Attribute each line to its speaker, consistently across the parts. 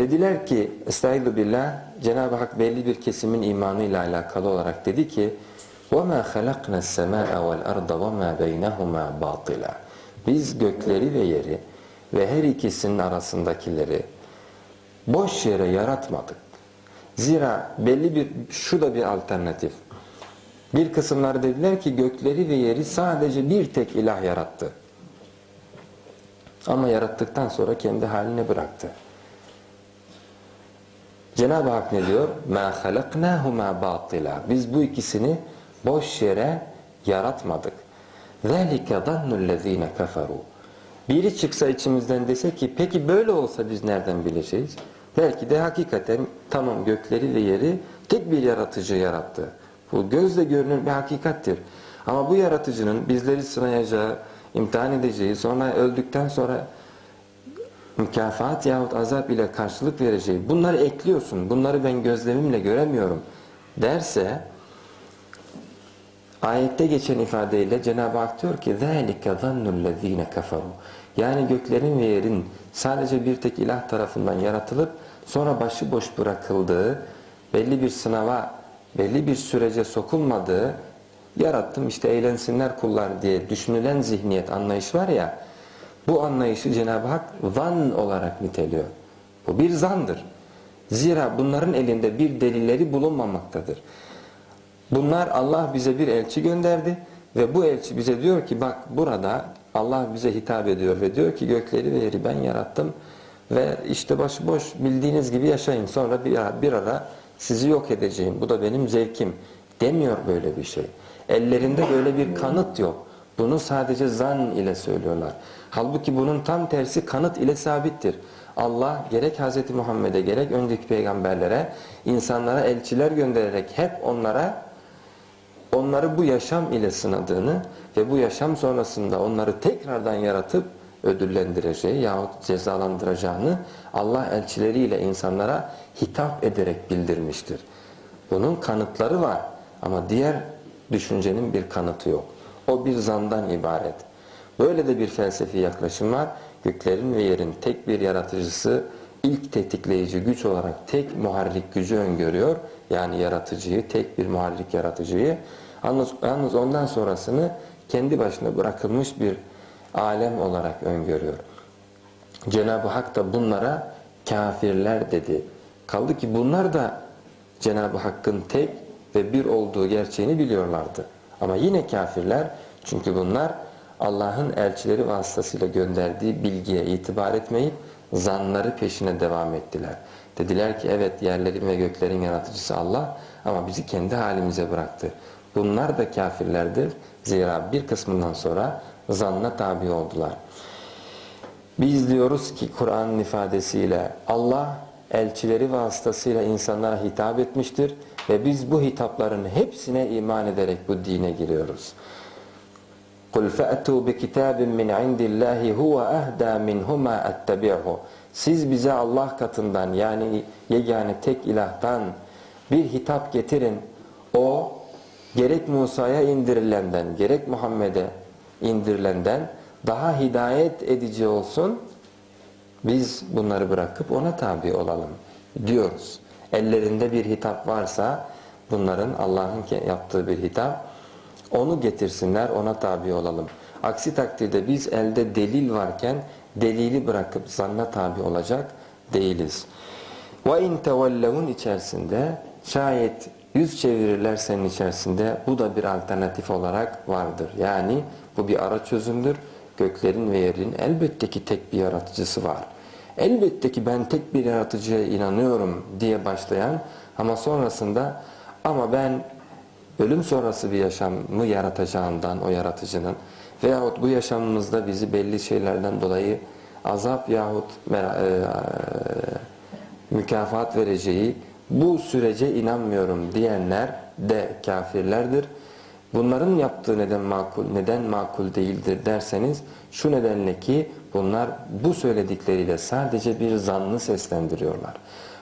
Speaker 1: Dediler ki Estaizu billah Cenab-ı Hak belli bir kesimin imanıyla alakalı olarak dedi ki وَمَا خَلَقْنَا السَّمَاءَ وَالْأَرْضَ وَمَا بَيْنَهُمَا بَاطِلًا Biz gökleri ve yeri ve her ikisinin arasındakileri boş yere yaratmadık. Zira belli bir, şu da bir alternatif. Bir kısımlar dediler ki gökleri ve yeri sadece bir tek ilah yarattı. Ama yarattıktan sonra kendi haline bıraktı. Cenab-ı Hak ne diyor? مَا خَلَقْنَاهُمَا بَاطِلًا Biz bu ikisini boş yere yaratmadık. ذَٰلِكَ ظَنُّ الَّذ۪ينَ كَفَرُوا Biri çıksa içimizden dese ki peki böyle olsa biz nereden bileceğiz? Belki de hakikaten tamam gökleri ve yeri tek bir yaratıcı yarattı. Bu gözle görünür bir hakikattir. Ama bu yaratıcının bizleri sınayacağı, imtihan edeceği, sonra öldükten sonra mükafat yahut azap ile karşılık vereceği bunları ekliyorsun. Bunları ben gözlemimle göremiyorum derse ayette geçen ifadeyle Cenab-ı Hak diyor ki ذَٰلِكَ ظَنُّ الَّذ۪ينَ كَفَرُوا Yani göklerin ve yerin sadece bir tek ilah tarafından yaratılıp sonra başıboş bırakıldığı, belli bir sınava, belli bir sürece sokulmadığı, yarattım işte eğlensinler kullar diye düşünülen zihniyet, anlayış var ya, bu anlayışı Cenab-ı Hak zan olarak niteliyor. Bu bir zandır. Zira bunların elinde bir delilleri bulunmamaktadır. Bunlar Allah bize bir elçi gönderdi ve bu elçi bize diyor ki bak burada Allah bize hitap ediyor ve diyor ki gökleri ve yeri ben yarattım ve işte başıboş bildiğiniz gibi yaşayın sonra bir ara, bir ara sizi yok edeceğim bu da benim zevkim demiyor böyle bir şey. Ellerinde böyle bir kanıt yok. Bunu sadece zan ile söylüyorlar. Halbuki bunun tam tersi kanıt ile sabittir. Allah gerek Hz. Muhammed'e gerek önceki peygamberlere insanlara elçiler göndererek hep onlara onları bu yaşam ile sınadığını ve bu yaşam sonrasında onları tekrardan yaratıp ödüllendireceği yahut cezalandıracağını Allah elçileriyle insanlara hitap ederek bildirmiştir. Bunun kanıtları var ama diğer düşüncenin bir kanıtı yok. O bir zandan ibaret. Böyle de bir felsefi yaklaşım var. Göklerin ve yerin tek bir yaratıcısı ilk tetikleyici güç olarak tek muharrik gücü öngörüyor. Yani yaratıcıyı, tek bir muharrik yaratıcıyı. Yalnız, yalnız ondan sonrasını kendi başına bırakılmış bir alem olarak öngörüyor. Cenab-ı Hak da bunlara kafirler dedi. Kaldı ki bunlar da Cenab-ı Hakk'ın tek ve bir olduğu gerçeğini biliyorlardı. Ama yine kafirler çünkü bunlar Allah'ın elçileri vasıtasıyla gönderdiği bilgiye itibar etmeyip zanları peşine devam ettiler. Dediler ki evet yerlerin ve göklerin yaratıcısı Allah ama bizi kendi halimize bıraktı. Bunlar da kafirlerdir. Zira bir kısmından sonra zanna tabi oldular. Biz diyoruz ki Kur'an'ın ifadesiyle Allah elçileri vasıtasıyla insanlara hitap etmiştir ve biz bu hitapların hepsine iman ederek bu dine giriyoruz. قُلْ فَأْتُوا بِكِتَابٍ مِّنْ عِنْدِ اللّٰهِ هُوَ اَهْدَى مِنْهُمَا اَتَّبِعْهُ Siz bize Allah katından yani yegane tek ilahtan bir hitap getirin. O gerek Musa'ya indirilenden gerek Muhammed'e indirilenden daha hidayet edici olsun biz bunları bırakıp ona tabi olalım diyoruz. Ellerinde bir hitap varsa bunların Allah'ın yaptığı bir hitap onu getirsinler ona tabi olalım. Aksi takdirde biz elde delil varken delili bırakıp zanna tabi olacak değiliz. Ve in tevellevun içerisinde şayet yüz çevirirler senin içerisinde bu da bir alternatif olarak vardır. Yani bu bir ara çözümdür. Göklerin ve yerin elbette ki tek bir yaratıcısı var. Elbette ki ben tek bir yaratıcıya inanıyorum diye başlayan ama sonrasında ama ben ölüm sonrası bir yaşamı yaratacağından o yaratıcının veyahut bu yaşamımızda bizi belli şeylerden dolayı azap yahut mükafat vereceği bu sürece inanmıyorum diyenler de kafirlerdir. Bunların yaptığı neden makul, neden makul değildir derseniz şu nedenle ki bunlar bu söyledikleriyle sadece bir zannı seslendiriyorlar.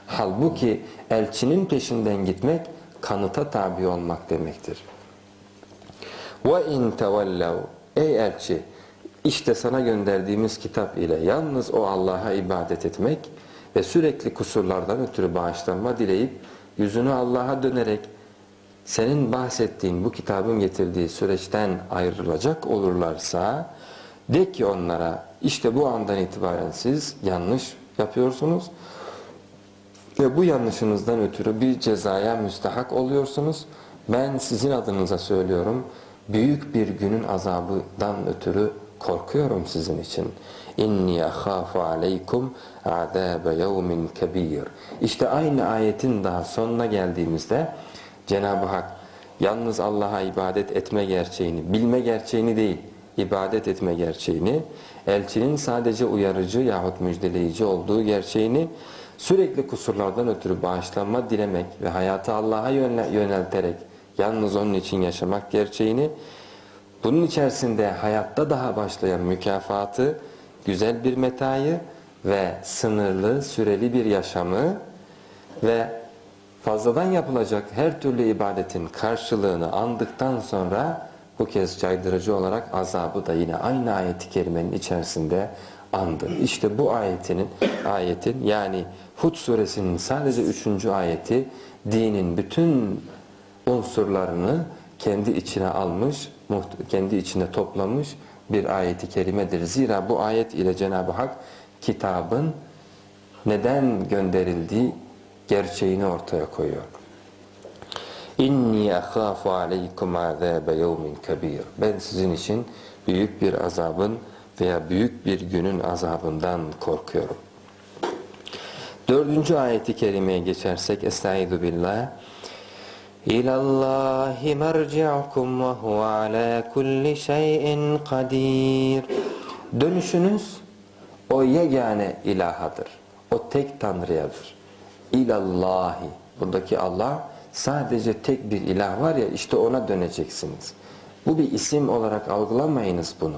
Speaker 1: Halbuki elçinin peşinden gitmek kanıta tabi olmak demektir. Ve in tevellev ey elçi işte sana gönderdiğimiz kitap ile yalnız o Allah'a ibadet etmek ve sürekli kusurlardan ötürü bağışlanma dileyip yüzünü Allah'a dönerek senin bahsettiğin bu kitabın getirdiği süreçten ayrılacak olurlarsa de ki onlara işte bu andan itibaren siz yanlış yapıyorsunuz ve bu yanlışınızdan ötürü bir cezaya müstahak oluyorsunuz. Ben sizin adınıza söylüyorum. Büyük bir günün azabından ötürü korkuyorum sizin için. İnni ahafu aleykum azabe yevmin kebir. İşte aynı ayetin daha sonuna geldiğimizde Cenab-ı Hak yalnız Allah'a ibadet etme gerçeğini, bilme gerçeğini değil, ibadet etme gerçeğini, elçinin sadece uyarıcı yahut müjdeleyici olduğu gerçeğini, sürekli kusurlardan ötürü bağışlanma dilemek ve hayatı Allah'a yönel- yönelterek yalnız onun için yaşamak gerçeğini, bunun içerisinde hayatta daha başlayan mükafatı, güzel bir metayı ve sınırlı, süreli bir yaşamı ve fazladan yapılacak her türlü ibadetin karşılığını andıktan sonra bu kez caydırıcı olarak azabı da yine aynı ayeti kerimenin içerisinde andı. İşte bu ayetinin ayetin yani Hud suresinin sadece üçüncü ayeti dinin bütün unsurlarını kendi içine almış, kendi içine toplamış bir ayeti kerimedir. Zira bu ayet ile Cenab-ı Hak kitabın neden gönderildiği gerçeğini ortaya koyuyor. İnni ahafu aleykum azabe yevmin kabir. Ben sizin için büyük bir azabın veya büyük bir günün azabından korkuyorum. Dördüncü ayeti kerimeye geçersek Estaizu billah İlallahi merci'ukum ve huve ala kulli şeyin kadir Dönüşünüz o yegane ilahadır. O tek tanrıyadır. İlallahi. Buradaki Allah sadece tek bir ilah var ya işte ona döneceksiniz. Bu bir isim olarak algılamayınız bunu.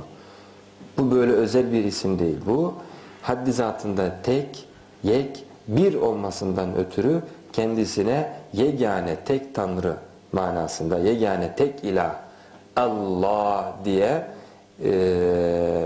Speaker 1: Bu böyle özel bir isim değil. Bu haddi zatında tek, yek, bir olmasından ötürü kendisine yegane tek tanrı manasında yegane tek ilah Allah diye e,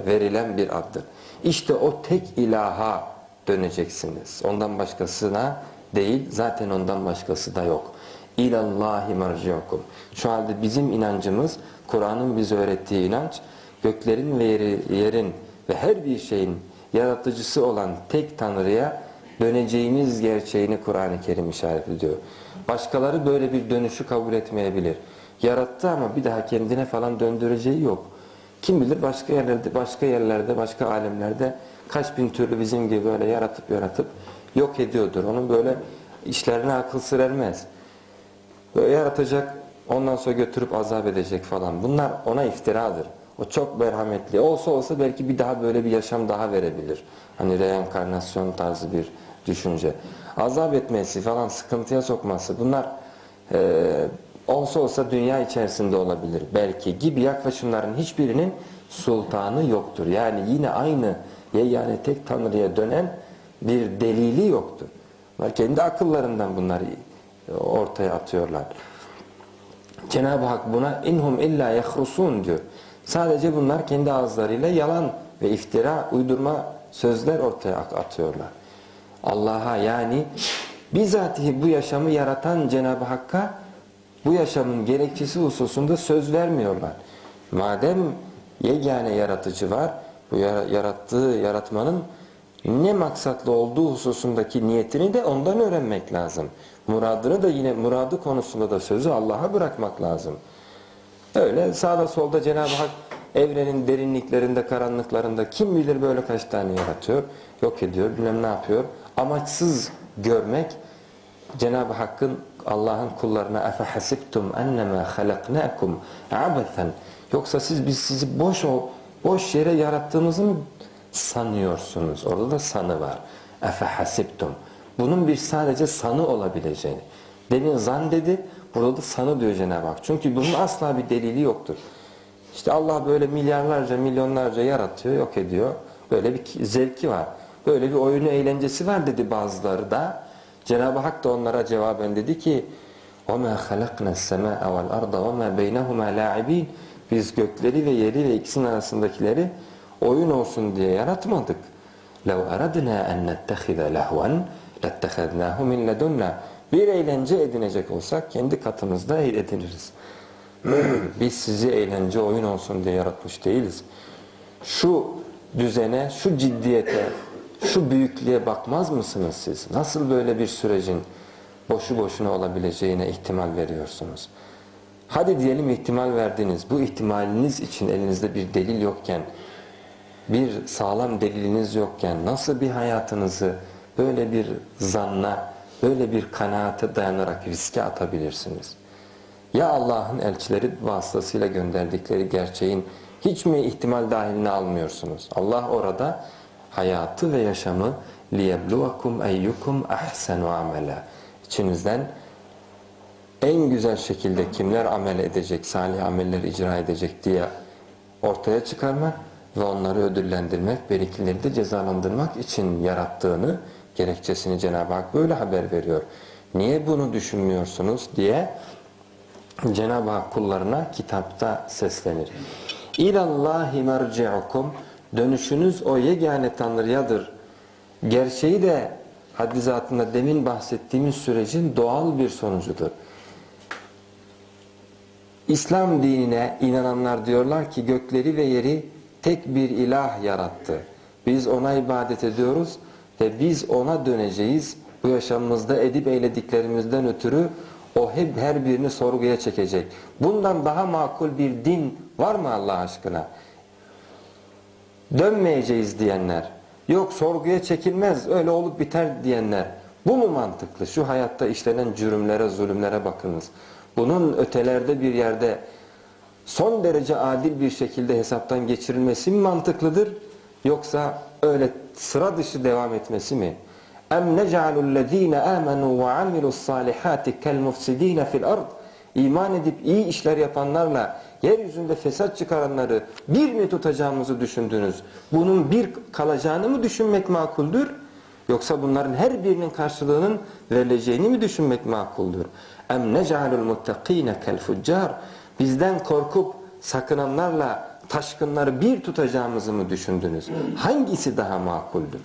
Speaker 1: verilen bir addır. İşte o tek ilaha döneceksiniz. Ondan başkasına değil, zaten ondan başkası da yok. İlallahi merciukum. Şu halde bizim inancımız, Kur'an'ın bize öğrettiği inanç, göklerin ve yeri, yerin ve her bir şeyin yaratıcısı olan tek Tanrı'ya döneceğimiz gerçeğini Kur'an-ı Kerim işaret ediyor. Başkaları böyle bir dönüşü kabul etmeyebilir. Yarattı ama bir daha kendine falan döndüreceği yok. Kim bilir başka yerlerde, başka yerlerde, başka alemlerde kaç bin türlü bizim gibi böyle yaratıp yaratıp yok ediyordur. Onun böyle işlerine akıl sır ermez. Böyle yaratacak, ondan sonra götürüp azap edecek falan. Bunlar ona iftiradır. O çok merhametli. Olsa olsa belki bir daha böyle bir yaşam daha verebilir. Hani reenkarnasyon tarzı bir düşünce. Azap etmesi falan, sıkıntıya sokması bunlar e, olsa olsa dünya içerisinde olabilir. Belki gibi yaklaşımların hiçbirinin sultanı yoktur. Yani yine aynı yani tek tanrıya dönen bir delili yoktur. Bunlar kendi akıllarından bunları ortaya atıyorlar. Cenab-ı Hak buna inhum illa yahrusun diyor. Sadece bunlar kendi ağızlarıyla yalan ve iftira, uydurma sözler ortaya atıyorlar. Allah'a yani bizatihi bu yaşamı yaratan Cenab-ı Hakk'a bu yaşamın gerekçesi hususunda söz vermiyorlar. Madem yegane yaratıcı var, bu yarattığı yaratmanın ne maksatlı olduğu hususundaki niyetini de ondan öğrenmek lazım. Muradını da yine muradı konusunda da sözü Allah'a bırakmak lazım. Öyle sağda solda Cenab-ı Hak evrenin derinliklerinde, karanlıklarında kim bilir böyle kaç tane yaratıyor, yok ediyor, bilmem ne yapıyor. Amaçsız görmek Cenab-ı Hakk'ın Allah'ın kullarına efehasibtum ennema halaknakum abathan yoksa siz biz sizi boş o boş yere yarattığımızı mı sanıyorsunuz? Orada da sanı var. Efehasibtum. Bunun bir sadece sanı olabileceğini. Demin zan dedi, burada da sanı diyor Cenab-ı Hak. Çünkü bunun asla bir delili yoktur. İşte Allah böyle milyarlarca, milyonlarca yaratıyor, yok ediyor. Böyle bir zevki var. Böyle bir oyunu, eğlencesi var dedi bazıları da. Cenab-ı Hak da onlara cevaben dedi ki وَمَا خَلَقْنَا السَّمَاءَ وَالْأَرْضَ وَمَا بَيْنَهُمَا لَاعِبِينَ Biz gökleri ve yeri ve ikisinin arasındakileri oyun olsun diye yaratmadık. لَوْ أَرَدْنَا أَنْ نَتَّخِذَ لَهْوًا لَاتَّخَذْنَاهُ مِنْ لَدُنَّا bir eğlence edinecek olsak kendi katımızda ediniriz. Biz sizi eğlence oyun olsun diye yaratmış değiliz. Şu düzene, şu ciddiyete, şu büyüklüğe bakmaz mısınız siz? Nasıl böyle bir sürecin boşu boşuna olabileceğine ihtimal veriyorsunuz? Hadi diyelim ihtimal verdiniz. Bu ihtimaliniz için elinizde bir delil yokken, bir sağlam deliliniz yokken nasıl bir hayatınızı böyle bir zanna, böyle bir kanaate dayanarak riske atabilirsiniz? Ya Allah'ın elçileri vasıtasıyla gönderdikleri gerçeğin hiç mi ihtimal dahiline almıyorsunuz? Allah orada hayatı ve yaşamı liyebluvakum eyyukum ahsenu amela. İçinizden en güzel şekilde kimler amel edecek, salih ameller icra edecek diye ortaya çıkarmak ve onları ödüllendirmek, berikileri de cezalandırmak için yarattığını, gerekçesini Cenab-ı Hak böyle haber veriyor. Niye bunu düşünmüyorsunuz diye Cenab-ı Hak kullarına kitapta seslenir. İlallahi merci'ukum dönüşünüz o yegane Tanrı'yadır. Gerçeği de haddi zatında demin bahsettiğimiz sürecin doğal bir sonucudur. İslam dinine inananlar diyorlar ki gökleri ve yeri tek bir ilah yarattı. Biz ona ibadet ediyoruz ve biz ona döneceğiz. Bu yaşamımızda edip eylediklerimizden ötürü o hep her birini sorguya çekecek. Bundan daha makul bir din var mı Allah aşkına? Dönmeyeceğiz diyenler, yok sorguya çekilmez öyle olup biter diyenler. Bu mu mantıklı? Şu hayatta işlenen cürümlere, zulümlere bakınız. Bunun ötelerde bir yerde son derece adil bir şekilde hesaptan geçirilmesi mi mantıklıdır? Yoksa öyle sıra dışı devam etmesi mi? Em nec'alul lezine amenu ve amilus salihati kel mufsidine fil ard iman edip iyi işler yapanlarla yeryüzünde fesat çıkaranları bir mi tutacağımızı düşündünüz? Bunun bir kalacağını mı düşünmek makuldür? Yoksa bunların her birinin karşılığının verileceğini mi düşünmek makuldür? Em nec'alul muttakine kel fuccar bizden korkup sakınanlarla taşkınları bir tutacağımızı mı düşündünüz? Hangisi daha makuldür?